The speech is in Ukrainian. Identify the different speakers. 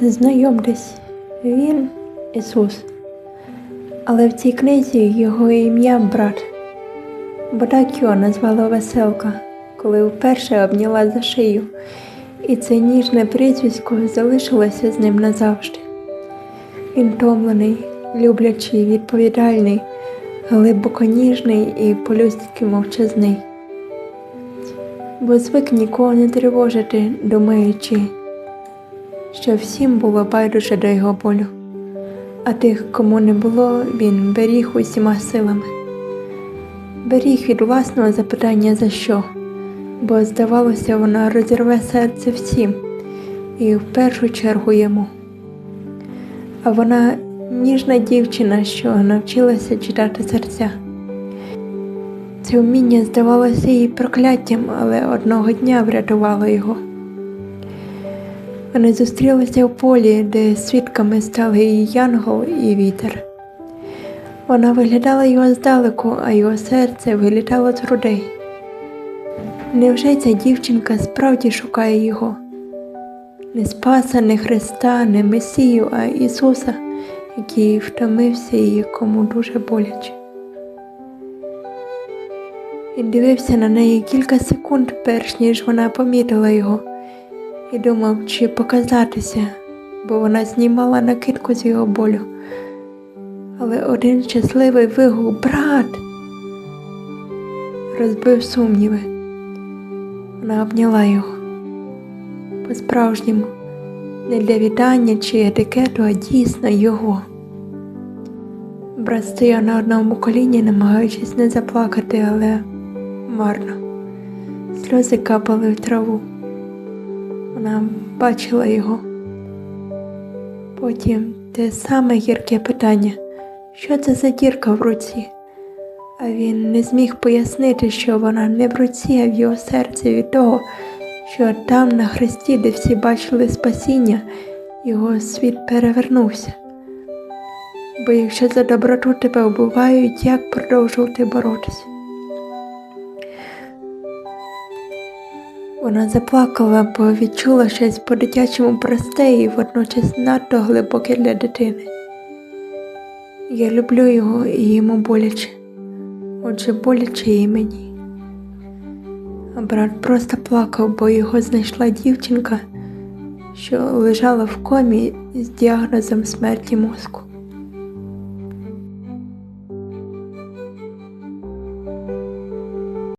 Speaker 1: Знайомтесь, він Ісус. Але в цій книзі його ім'я брат. Бо так його назвала веселка, коли вперше обняла за шию, і це ніжне прізвисько залишилося з ним назавжди. Він томлений, люблячий, відповідальний, глибоко ніжний і по-людськи мовчазний. Бо звик нікого не тривожити, думаючи, що всім було байдуже до його болю, а тих, кому не було, він беріг усіма силами. Беріг від власного запитання за що, бо, здавалося, вона розірве серце всім і в першу чергу йому. А вона ніжна дівчина, що навчилася читати серця. Це вміння здавалося їй прокляттям, але одного дня врятувало його. Вони зустрілися в полі, де свідками стали і янгол, і вітер. Вона виглядала його здалеку, а його серце вилітало з грудей. Невже ця дівчинка справді шукає його? Не Спаса, не Христа, не Месію, а Ісуса, який втомився і якому дуже боляче. Він дивився на неї кілька секунд, перш ніж вона помітила його, і думав, чи показатися, бо вона знімала накидку з його болю. Але один щасливий вигук брат розбив сумніви. Вона обняла його по-справжньому, не для вітання чи етикету, а дійсно його. Брат стояв на одному коліні, намагаючись не заплакати, але марно. Сльози капали в траву. Вона бачила його. Потім те саме гірке питання, що це за дірка в руці? А він не зміг пояснити, що вона не в руці, а в його серці від того, що там на хресті, де всі бачили спасіння, його світ перевернувся. Бо якщо за доброту тебе вбивають, як продовжувати боротися? Вона заплакала, бо відчула щось по-дитячому просте і водночас надто глибоке для дитини. Я люблю його і йому боляче, отже боляче і мені. А брат просто плакав, бо його знайшла дівчинка, що лежала в комі з діагнозом смерті мозку.